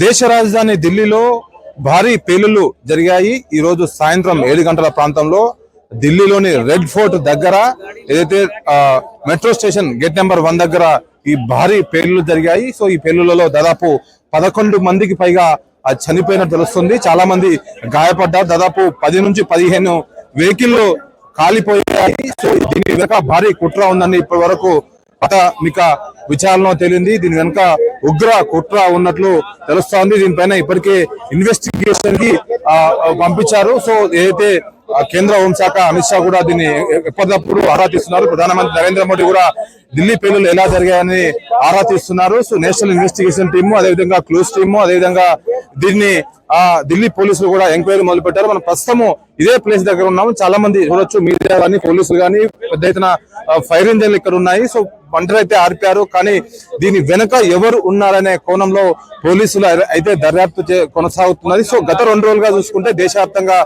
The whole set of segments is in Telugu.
దేశ రాజధాని ఢిల్లీలో భారీ పేలుళ్ళు జరిగాయి. ఈ రోజు సాయంత్రం ఏడు గంటల ప్రాంతంలో ఢిల్లీలోని రెడ్ ఫోర్ట్ దగ్గర ఏదైతే metro station gate number one దగ్గర ఈ భారీ పేలుళ్ళు జరిగాయి. సో ఈ పేలుళ్ళలో దాదాపు పదకొండు మందికి పైగా చనిపోయినట్టు తెలుస్తుంది. చాలా మంది గాయపడ్డారు. దాదాపు పది నుంచి పదిహేను వెహికల్ కాలిపోయాయి. సో దీని వెనక భారీ కుట్ర ఉందని ఇప్పటి వరకు ప్రాథమిక విచారణలో తేలింది. దీని వెనుక ఉగ్ర కుట్ర ఉన్నట్లు తెలుస్తోంది. దీనిపైన ఇప్పటికే ఇన్వెస్టిగేషన్కి పంపించారు. సో ఏదైతే కేంద్ర హోంశాఖ అమిత్ షా కూడా దీన్ని ఎప్పటికప్పుడు ఆరా తీస్తున్నారు. ప్రధానమంత్రి నరేంద్ర మోడీ కూడా ఢిల్లీ పేలులు ఎలా జరిగాయని ఆరా తీస్తున్నారు. సో నేషనల్ ఇన్వెస్టిగేషన్ టీము అదేవిధంగా క్లూస్ టీము అదేవిధంగా దీన్ని ఆ ఢిల్లీ పోలీసులు కూడా ఎంక్వైరీ మొదలు పెట్టారు మనం ప్రస్తుతము ఇదే ప్లేస్ దగ్గర ఉన్నాము. చాలా మంది చూడొచ్చు మీడియా కానీ పోలీసులు కానీ పెద్ద ఎత్తున ఫైర్ ఇంజన్లు ఇక్కడ ఉన్నాయి. సో పంటలు అయితే ఆర్పారు కానీ దీని వెనుక ఎవరు ఉన్నారనే కోణంలో పోలీసులు అయితే దర్యాప్తు కొనసాగుతున్నది. సో గత రెండు రోజులుగా చూసుకుంటే దేశవ్యాప్తంగా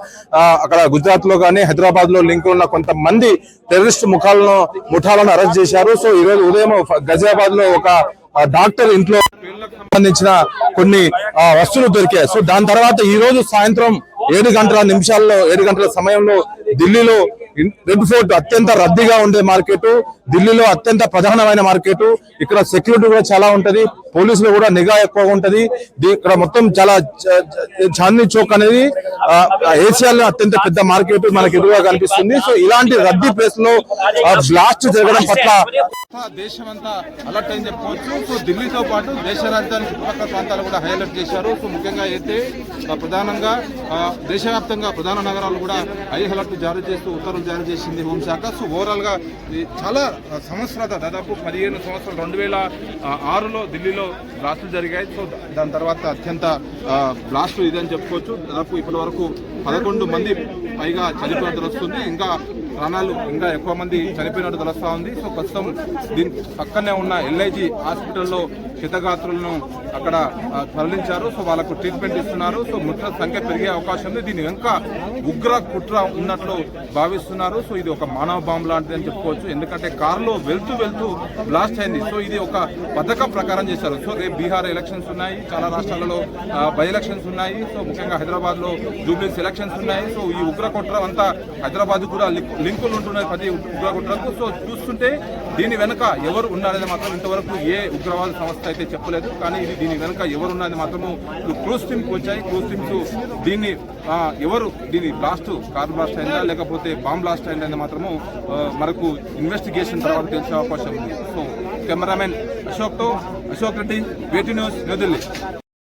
అక్కడ గుజరాత్లో కానీ హైదరాబాద్లో లింక్ ఉన్న కొంతమంది టెర్రరిస్ట్ ముఖాలను ముఠాలను అరెస్ట్ చేశారు. సో ఈ రోజు ఉదయం గజియాబాద్లో ఒక డాక్టర్ ఇంట్లో సంబంధించిన కొన్ని వస్తువులు దొరికాయి. సో దాని తర్వాత ఈ రోజు సాయంత్రం ఏడు గంటల నిమిషాల్లో ఏడు గంటల సమయంలో ఢిల్లీలో రెడ్ ఫోర్ట్ అత్యంత రద్దీగా ఉండే మార్కెట్ ఢిల్లీలో అత్యంత ప్రధానమైన మార్కెట్. ఇక్కడ సెక్యూరిటీ కూడా చాలా ఉంటది. పోలీసులు కూడా నిఘా ఎక్కువగా ఉంటది. ఇక్కడ మొత్తం చాలా చాందీ చౌక్ అనేది ఏషియాలో అత్యంత పెద్ద మార్కెట్ మనకి ఎదురుగా కనిపిస్తుంది. సో ఇలాంటి రద్దీ ప్లేస్లో బ్లాస్ట్ జరగడం పట్ల దేశం అంతా అలర్ట్ అని చెప్పుకోవచ్చు. సో ఢిల్లీతో పాటు దేశ రాజధాని చుట్టుపక్కల ప్రాంతాలు కూడా హైలైట్ చేశారు. సో ముఖ్యంగా అయితే ప్రధానంగా దేశవ్యాప్తంగా ప్రధాన నగరాలు కూడా హై అలర్ట్ జారీ చేస్తూ ఉత్తర్వులు జారీ చేసింది హోంశాఖ. సో ఓవరాల్గా చాలా సంవత్సరాల దాదాపు పదిహేను సంవత్సరాలు రెండు వేల ఆరులో ఢిల్లీలో బ్లాస్టులు జరిగాయి. సో దాని తర్వాత అత్యంత ఆ, ఇదని చెప్పుకోవచ్చు. దాదాపు ఇప్పటి వరకు పదకొండు మంది పైగా చనిపోయినట్టు వస్తుంది. ఇంకా ప్రాణాలు ఇంకా ఎక్కువ మంది చనిపోయినట్టు తెలుస్తా ఉంది. సో ప్రస్తుతం దీని పక్కనే ఉన్న ఎల్ఐజి హాస్పిటల్లో క్షితగాత్రులను అక్కడ తరలించారు. సో వాళ్ళకు ట్రీట్మెంట్ ఇస్తున్నారు. సో మృతుల సంఖ్య పెరిగే అవకాశం ఉంది. దీని వెనుక ఉగ్ర కుట్ర ఉన్నట్లు భావిస్తున్నారు. సో ఇది ఒక మానవ బాంబు లాంటిది అని చెప్పుకోవచ్చు. ఎందుకంటే కారులో వెళ్తూ వెళ్తూ బ్లాస్ట్ అయింది. సో ఇది ఒక పథకం ప్రకారం చేశారు. సో రేపు బీహార్ ఎలక్షన్స్ ఉన్నాయి. చాలా రాష్ట్రాలలో బై ఎలక్షన్స్ ఉన్నాయి. సో ముఖ్యంగా హైదరాబాద్లో జూబ్లీస్ ఎలక్షన్స్ ఉన్నాయి. సో ఈ ఉగ్ర కుట్ర అంతా హైదరాబాద్ కూడా లింకులు ఉంటున్నాయి ప్రతి ఉగ్ర కుట్రకు సో చూస్తుంటే దీని వెనక ఎవరు ఉన్నారనేది మాత్రం ఇంతవరకు ఏ ఉగ్రవాద సంస్థ అయితే చెప్పలేదు. కానీ ఇది దీని వెనుక ఎవరు ఉన్నారని మాత్రము క్రూస్ టీమ్కి వచ్చాయి. క్రూస్ టీమ్స్ దీన్ని ఎవరు దీని బ్లాస్ట్ కార్ బ్లాస్ట్ అయిందా లేకపోతే బాంబ్ బ్లాస్ట్ అయిందా మాత్రము మనకు ఇన్వెస్టిగేషన్ తర్వాత తెలిసే అవకాశం ఉంది. సో కెమెరామెన్ అశోక్తో అశోక్ రెడ్డి వేటి న్యూస్ న్యూఢిల్లీ